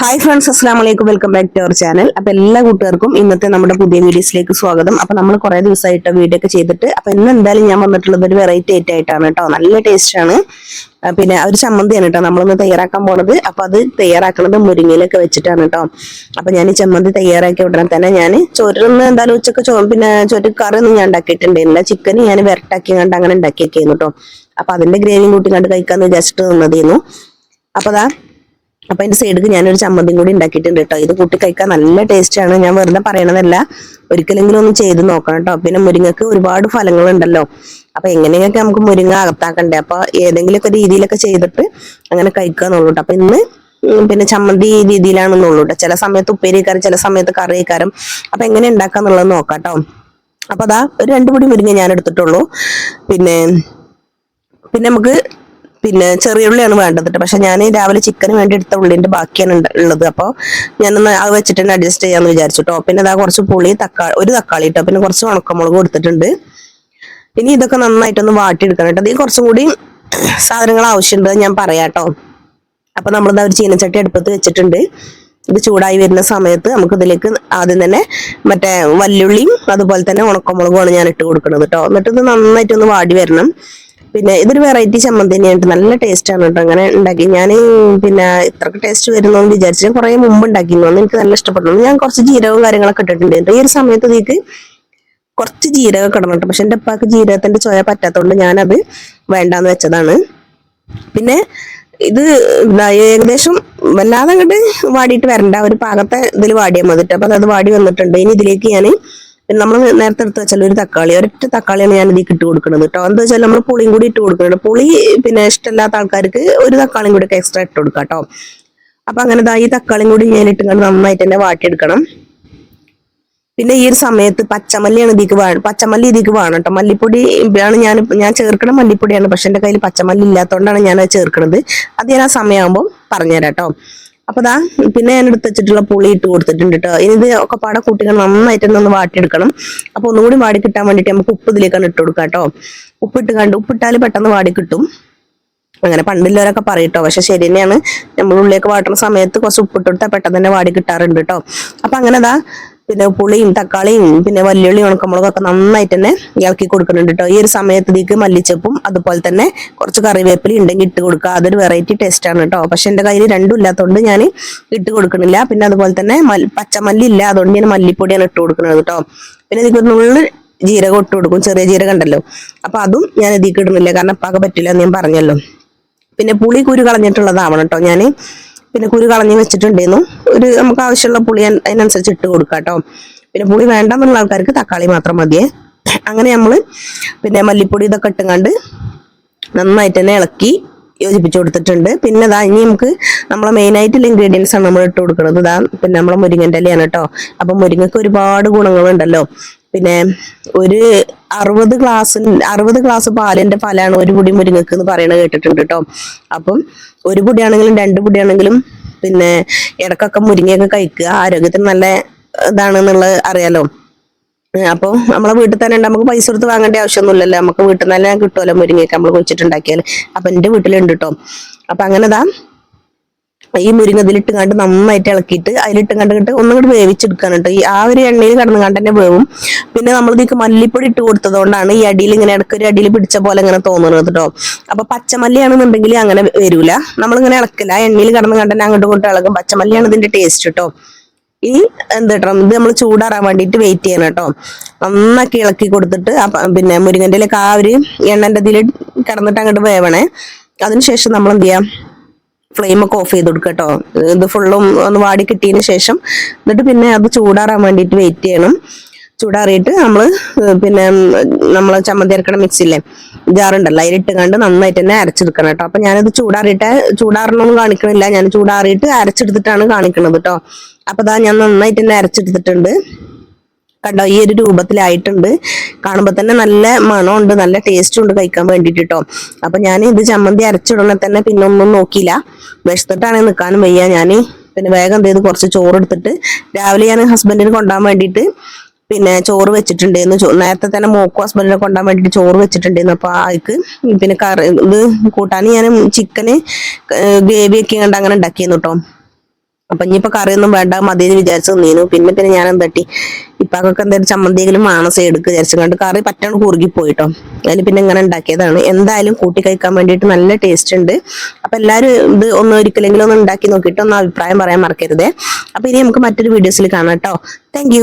Hi friends അസ്സാം വലൈക്കും welcome back to our channel അപ്പൊ എല്ലാ കൂട്ടുകാർക്കും ഇന്നത്തെ നമ്മുടെ പുതിയ വീഡിയോസിലേക്ക് സ്വാഗതം. അപ്പൊ നമ്മൾ കുറെ ദിവസമായിട്ട് വീഡിയോ ഒക്കെ ചെയ്തിട്ട് അപ്പൊ ഇന്ന് എന്തായാലും ഞാൻ വന്നിട്ടുള്ളത് ഒരു വെറൈറ്റി ഐറ്റം ആയിട്ടാണ് കേട്ടോ. നല്ല ടേസ്റ്റ് ആണ്. പിന്നെ ഒരു ചമ്മന്തിയാണ് കേട്ടോ നമ്മളൊന്ന് തയ്യാറാക്കാൻ പോണത്. അപ്പൊ അത് തയ്യാറാക്കുന്നത് മുരിങ്ങയിലൊക്കെ വെച്ചിട്ടാണ് കേട്ടോ. അപ്പൊ ഞാൻ ഈ ചമ്മന്തി തയ്യാറാക്കി ഉടനെ തന്നെ ഞാൻ ചോരൊന്ന് എന്തായാലും ഉച്ചയ്ക്ക് ചോ പിന്നെ ചോറ്റ് കറി ഒന്നും ഞാൻ ഉണ്ടാക്കിയിട്ടുണ്ടായിരുന്നില്ല. ചിക്കൻ ഞാൻ വരട്ടാക്കി കണ്ട് അങ്ങനെ ഉണ്ടാക്കിയൊക്കെയായിരുന്നു കേട്ടോ. അപ്പൊ അതിന്റെ ഗ്രേവിയും കൂട്ടി കണ്ട് കഴിക്കാന്ന് വിചാരിച്ചിട്ട് നിന്നതായിരുന്നു അപ്പൊ അതാ അപ്പൊ അതിന്റെ സൈഡിൽ ഞാനൊരു ചമ്മന്തിയും കൂടി ഉണ്ടാക്കിയിട്ടുണ്ട് കേട്ടോ. ഇത് കൂട്ടി കഴിക്കാൻ നല്ല ടേസ്റ്റാണ് ഞാൻ വെറുതെ പറയണതല്ല. ഒരിക്കലെങ്കിലും ഒന്ന് ചെയ്ത് നോക്കണം കേട്ടോ. പിന്നെ മുരിങ്ങക്ക് ഒരുപാട് ഫലങ്ങളുണ്ടല്ലോ. അപ്പൊ എങ്ങനെയൊക്കെ നമുക്ക് മുരിങ്ങ അകത്താക്കണ്ടേ? അപ്പൊ ഏതെങ്കിലുമൊക്കെ രീതിയിലൊക്കെ ചെയ്തിട്ട് അങ്ങനെ കഴിക്കാന്നുള്ളൂ കേട്ടോ. അപ്പൊ ഇന്ന് പിന്നെ ചമ്മന്തി രീതിയിലാണെന്നുള്ളൂ കേട്ടോ. ചില സമയത്ത് ഉപ്പേരിക്കാരം ചില സമയത്ത് കറിക്കാരം അപ്പൊ എങ്ങനെ ഉണ്ടാക്കാന്നുള്ളത് നോക്കാം കേട്ടോ. അപ്പൊ അതാ ഒരു രണ്ടു പൊടി മുരിങ്ങ ഞാൻ എടുത്തിട്ടുള്ളൂ. പിന്നെ പിന്നെ നമുക്ക് പിന്നെ ചെറിയ ഉള്ളിയാണ് വേണ്ടത് പക്ഷെ ഞാൻ രാവിലെ ചിക്കന് വേണ്ടി എടുത്ത ഉള്ളിന്റെ ബാക്കിയാണ് ഉള്ളത്. അപ്പോൾ ഞാനൊന്ന് അത് വെച്ചിട്ട് തന്നെ അഡ്ജസ്റ്റ് ചെയ്യാന്ന് വിചാരിച്ചു കേട്ടോ പിന്നെ അതാ കുറച്ച് പുളി തക്കാളി ഒരു തക്കാളി കേട്ടോ പിന്നെ കുറച്ച് ഉണക്കമുളക് കൊടുത്തിട്ടുണ്ട്. ഇനി ഇതൊക്കെ നന്നായിട്ടൊന്ന് വാട്ടിയെടുക്കണം കേട്ടോ ഇതിൽ കുറച്ചും കൂടി സാധനങ്ങൾ ആവശ്യമുണ്ട് ഞാൻ പറയാം കേട്ടോ അപ്പൊ നമ്മളിതാ ഒരു ചീനച്ചട്ടി അടുപ്പത്ത് വെച്ചിട്ടുണ്ട്. ഇത് ചൂടായി വരുന്ന സമയത്ത് നമുക്ക് ഇതിലേക്ക് ആദ്യം തന്നെ മറ്റേ വല്ലുള്ളിയും അതുപോലെ തന്നെ ഉണക്കമുളകുമാണ് ഞാൻ ഇട്ട് കൊടുക്കുന്നത് കേട്ടോ എന്നിട്ട് ഇത് നന്നായിട്ടൊന്ന് വാടി വരണം. പിന്നെ ഇതൊരു വെറൈറ്റി ചമ്മന്തി തന്നെയായിട്ട് നല്ല ടേസ്റ്റ് ആണ് കേട്ടോ അങ്ങനെ ഉണ്ടാക്കി. ഞാൻ പിന്നെ ഇത്രക്ക് ടേസ്റ്റ് വരുന്നോന്ന് വിചാരിച്ചു കുറേ മുമ്പ് ഉണ്ടാക്കിയിരുന്നു എനിക്ക് നല്ല ഇഷ്ടപ്പെട്ടു. ഞാൻ കുറച്ച് ജീരകവും കാര്യങ്ങളൊക്കെ ഇട്ടിട്ടുണ്ട്. ഈ ഒരു സമയത്ത് നീക്ക് കുറച്ച് ജീരകം കിടന്നിട്ട് പക്ഷെ എന്റെ ഉപ്പാക്ക് ജീരകത്തിന്റെ ചോയ പറ്റാത്തതുകൊണ്ട് ഞാനത് വേണ്ടാന്ന് വെച്ചതാണ്. പിന്നെ ഇതാ ഏകദേശം വല്ലാതെ അങ്ങോട്ട് വാടിയിട്ട് വരണ്ട. ഒരു പാകത്തെ ഇതിൽ വാടിയാൽ മതിട്ട് അപ്പൊ അത് വാടി വന്നിട്ടുണ്ട്. ഇനി ഇതിലേക്ക് ഞാൻ നമ്മൾ നേരത്തെ എടുത്ത് വെച്ചാൽ ഒരു തക്കാളി ഒരൊറ്റ തക്കാളിയാണ് ഞാൻ ഇതിൽ ഇട്ട് കൊടുക്കുന്നത് കേട്ടോ എന്താ വെച്ചാൽ നമ്മൾ പുളിയും കൂടി ഇട്ട് കൊടുക്കുന്നുണ്ട്. പുളി പിന്നെ ഇഷ്ടമില്ലാത്ത ആൾക്കാർക്ക് ഒരു തക്കാളിയും കൂടി ഒക്കെ എക്സ്ട്രാ ഇട്ട് കൊടുക്കാം കേട്ടോ അപ്പൊ അങ്ങനെ ഈ തക്കാളിയും കൂടി ഞാൻ ഇട്ടുകൊണ്ട് നന്നായിട്ട് തന്നെ വാട്ടിയെടുക്കണം. പിന്നെ ഈ ഒരു സമയത്ത് പച്ചമല്ലിയാണ് ഇതിക്ക് വേണം പച്ചമല്ലി ഇതിക്ക് വേണം കേട്ടോ മല്ലിപ്പൊടി ആണ് ഞാൻ ഞാൻ ചേർക്കണ മല്ലിപ്പൊടിയാണ്. പക്ഷെ എന്റെ കയ്യിൽ പച്ചമല്ലി ഇല്ലാത്തതുകൊണ്ടാണ് ഞാൻ അത് ചേർക്കുന്നത് അത് ഞാൻ ആ സമയമാകുമ്പോൾ പറഞ്ഞുതരാം കേട്ടോ അപ്പൊ ദാ പിന്നെ ഞാൻ എടുത്ത് വെച്ചിട്ടുള്ള പുളി ഇട്ട് കൊടുത്തിട്ടുണ്ട് കേട്ടോ ഇനി ഇത് ഒക്കെ പാടെ കൂട്ടികൾ നന്നായിട്ട് ഒന്ന് വാട്ടിയെടുക്കണം. അപ്പൊ ഒന്നുകൂടി വാടി കിട്ടാൻ വേണ്ടിയിട്ട് നമുക്ക് ഉപ്പ് ഇതിലേക്കാണ് ഇട്ട് കൊടുക്കാം കേട്ടോ ഉപ്പിട്ട് കണ്ട് ഉപ്പിട്ടാൽ പെട്ടെന്ന് വാടി കിട്ടും. അങ്ങനെ പണ്ടുള്ളവരൊക്കെ പറയട്ടോ പക്ഷെ ശരി തന്നെയാണ്. നമ്മൾ ഉള്ളിലേക്ക് വാട്ടുന്ന സമയത്ത് കുറച്ച് ഉപ്പിട്ട് കൊടുത്താൽ പെട്ടെന്ന് തന്നെ വാടി കിട്ടാറുണ്ട് കേട്ടോ അപ്പൊ അങ്ങനെ ദാ പിന്നെ പുളിയും തക്കാളിയും പിന്നെ വല്യുള്ളി ഉണക്കമുളകൊക്കെ നന്നായിട്ട് തന്നെ ഇളക്കി കൊടുക്കുന്നുണ്ട് കേട്ടോ ഈ ഒരു സമയത്തേക്ക് മല്ലിച്ചപ്പും അതുപോലെ തന്നെ കുറച്ച് കറിവേപ്പില ഉണ്ടെങ്കിൽ ഇട്ട് കൊടുക്കുക. അതൊരു വെറൈറ്റി ടേസ്റ്റ് ആണ് കേട്ടോ പക്ഷെ എന്റെ കയ്യിൽ രണ്ടും ഇല്ലാത്തതുകൊണ്ട് ഞാൻ ഇട്ട് കൊടുക്കുന്നില്ല. പിന്നെ അതുപോലെ തന്നെ പച്ചമല്ലി ഇല്ല. അതുകൊണ്ട് ഞാൻ മല്ലിപ്പൊടിയാണ് ഇട്ട് കൊടുക്കുന്നത് കേട്ടോ പിന്നെ ഇതിക്ക് നുള്ളിൽ ജീരകം ഇട്ട് കൊടുക്കും. ചെറിയ ജീരകം ഉണ്ടല്ലോ. അപ്പൊ അതും ഞാൻ ഇതിക്ക് ഇടുന്നില്ല. കാരണം പാക പറ്റില്ല എന്ന് ഞാൻ പറഞ്ഞല്ലോ. പിന്നെ പുളി കുരു കളഞ്ഞിട്ടുള്ളതാവണം കേട്ടോ ഞാൻ പിന്നെ കുരു കളഞ്ഞ് വെച്ചിട്ടുണ്ടായിരുന്നു. ഒരു നമുക്ക് ആവശ്യമുള്ള പുളി അതിനനുസരിച്ച് ഇട്ട് കൊടുക്കാം കേട്ടോ. പിന്നെ പുളി വേണ്ടെന്നുള്ള ആൾക്കാർക്ക് തക്കാളി മാത്രം മതിയേ അങ്ങനെ നമ്മൾ പിന്നെ മല്ലിപ്പൊടി ഇതൊക്കെ ഇട്ടുങ്ങാണ്ട് നന്നായിട്ട് തന്നെ ഇളക്കി യോജിപ്പിച്ച് കൊടുത്തിട്ടുണ്ട്. പിന്നെ ഇതാ ഇനി നമുക്ക് നമ്മളെ മെയിൻ ആയിട്ടുള്ള ഇൻഗ്രീഡിയൻസ് ആണ് നമ്മൾ ഇട്ട് കൊടുക്കുന്നത്. ഇതാ പിന്നെ നമ്മളെ മുരിങ്ങന്റെ ഇലയാണ് കേട്ടോ. അപ്പൊ മുരിങ്ങക്ക് ഒരുപാട് ഗുണങ്ങളുണ്ടല്ലോ. പിന്നെ ഒരു അറുപത് ഗ്ലാസ് അറുപത് ഗ്ലാസ് പാലിന്റെ ഫലമാണ് ഒരു പൊടി മുരിങ്ങക്ക് എന്ന് പറയണത് കേട്ടിട്ടുണ്ട് കേട്ടോ അപ്പം ഒരു പൊടിയാണെങ്കിലും രണ്ട് പൊടിയാണെങ്കിലും പിന്നെ ഇടക്കൊക്കെ മുരിങ്ങയൊക്കെ കഴിക്കുക. ആരോഗ്യത്തിന് നല്ല ഇതാണെന്നുള്ളത് അറിയാലോ. അപ്പൊ നമ്മളെ വീട്ടിൽ തന്നെ ഉണ്ട്. നമുക്ക് പൈസ കൊടുത്ത് വാങ്ങേണ്ട ആവശ്യമൊന്നുമില്ലല്ലോ. നമുക്ക് വീട്ടിൽ തന്നെ കിട്ടുമല്ലോ മുരിങ്ങയൊക്കെ നമ്മൾ കുഴിച്ചിട്ടുണ്ടാക്കിയാൽ. അപ്പൊ എന്റെ വീട്ടിലുണ്ട് കേട്ടോ അപ്പൊ അങ്ങനെതാ ഈ മുരിങ്ങ ഇതിലിട്ട് കണ്ട് നന്നായിട്ട് ഇളക്കിയിട്ട് അതിലിട്ട് കണ്ടിട്ട് ഒന്നും കൂടി വേവിച്ചെടുക്കാൻ കേട്ടോ. ഈ ആ ഒരു എണ്ണയിൽ കടന്ന് കണ്ട് തന്നെ വേവും. പിന്നെ നമ്മൾ ഇതിക്ക് മല്ലിപ്പൊടി ഇട്ട് കൊടുത്തതുകൊണ്ടാണ് ഈ അടിയിൽ ഇങ്ങനെ ഇടയ്ക്ക് ഒരു അടിയിൽ പിടിച്ച പോലെ ഇങ്ങനെ തോന്നുന്നത് കേട്ടോ. അപ്പൊ പച്ചമല്ലിയാണെന്നുണ്ടെങ്കിൽ അങ്ങനെ വരൂല. നമ്മളിങ്ങനെ ഇളക്കില്ല എണ്ണയിൽ കടന്ന് കണ്ട് തന്നെ അങ്ങോട്ട് കൊണ്ട് ഇളകും പച്ചമല്ലിയാണ് ഇതിന്റെ ടേസ്റ്റ് കേട്ടോ. ഈ എന്താ കേട്ടോ ഇത് നമ്മൾ ചൂടാറാൻ വേണ്ടിയിട്ട് വെയിറ്റ് ചെയ്യണം കേട്ടോ. നന്നാക്കി ഇളക്കി കൊടുത്തിട്ട് പിന്നെ മുരിങ്ങന്റെ ആ ഒരു എണ്ണന്റെ ഇതിൽ കിടന്നിട്ട് അങ്ങോട്ട് വേവണേ. അതിനുശേഷം നമ്മൾ എന്ത് ചെയ്യാം ഫ്ലെയിം ഒക്കെ ഓഫ് ചെയ്ത് കൊടുക്കുക കേട്ടോ ഇത് ഫുള്ളും ഒന്ന് വാടി കിട്ടിയതിന് ശേഷം എന്നിട്ട് പിന്നെ അത് ചൂടാറാൻ വേണ്ടിയിട്ട് വെയിറ്റ് ചെയ്യണം. ചൂടാറിയിട്ട് നമ്മൾ പിന്നെ നമ്മൾ ചമ്മന്തി അരക്കണ മിക്സിയില്ലേ ജാറുണ്ടല്ലോ അതിലിട്ട് കണ്ട് നന്നായിട്ട് തന്നെ അരച്ചെടുക്കണം കേട്ടോ. അപ്പൊ ഞാനത് ചൂടാറിയിട്ട് ചൂടാറണമെന്ന് കാണിക്കണില്ല. ഞാൻ ചൂടാറിയിട്ട് അരച്ചെടുത്തിട്ടാണ് കാണിക്കുന്നത് കേട്ടോ. അപ്പൊ അതാ ഞാൻ നന്നായിട്ട് തന്നെ അരച്ചെടുത്തിട്ടുണ്ട്. കണ്ടോ? ഈ ഒരു രൂപത്തിലായിട്ടുണ്ട്. കാണുമ്പോൾ തന്നെ നല്ല മണമുണ്ട് നല്ല ടേസ്റ്റും ഉണ്ട് കഴിക്കാൻ വേണ്ടിയിട്ട് കേട്ടോ അപ്പൊ ഞാൻ ഇത് ചമ്മന്തി അരച്ചിടണ തന്നെ പിന്നെ ഒന്നും നോക്കിയില്ല. വിശത്തിട്ടാണെങ്കിൽ നിൽക്കാനും വയ്യ ഞാൻ പിന്നെ വേഗം എന്ത് ചെയ്ത്? കുറച്ച് ചോറ് എടുത്തിട്ട് രാവിലെ ഞാൻ ഹസ്ബൻഡിന് കൊണ്ടുപോകാൻ വേണ്ടിയിട്ട് പിന്നെ ചോറ് വെച്ചിട്ടുണ്ടായിരുന്നു. നേരത്തെ തന്നെ മോക്കും ഹസ്ബൻഡിനെ കൊണ്ടാൻ വേണ്ടിയിട്ട് ചോറ് വെച്ചിട്ടുണ്ടായിരുന്നു. അപ്പോൾ ആൾക്ക് പിന്നെ കറി ഇത് കൂട്ടാൻ ഞാൻ ചിക്കന് ഗ്രേവിയൊക്കെ കണ്ട് അങ്ങനെ ഉണ്ടാക്കിയിരുന്നു കേട്ടോ അപ്പൊ ഇനിയിപ്പോ കറിയൊന്നും വേണ്ട മതി എന്ന് വിചാരിച്ചു നീനു പിന്നെ പിന്നെ ഞാൻ എന്തട്ടി ഇപ്പാക്കൊക്കെ എന്തായാലും ചമ്മന്തിയെങ്കിലും മാണസം എടുക്ക് വിചാരിച്ചു കണ്ട് കറി പറ്റാണ്ട് കുറുകി പോയിട്ടോ. അതിൽ പിന്നെ ഇങ്ങനെ ഉണ്ടാക്കിയതാണ്. എന്തായാലും കൂട്ടി കഴിക്കാൻ വേണ്ടിയിട്ട് നല്ല ടേസ്റ്റ് ഉണ്ട്. അപ്പൊ എല്ലാവരും ഇത് ഒന്ന് ഒരിക്കലെങ്കിലും ഒന്ന് ഉണ്ടാക്കി നോക്കിയിട്ട് ഒന്ന് അഭിപ്രായം പറയാൻ മറക്കരുതേ. അപ്പൊ ഇനി നമുക്ക് മറ്റൊരു വീഡിയോസിൽ കാണാം കേട്ടോ താങ്ക്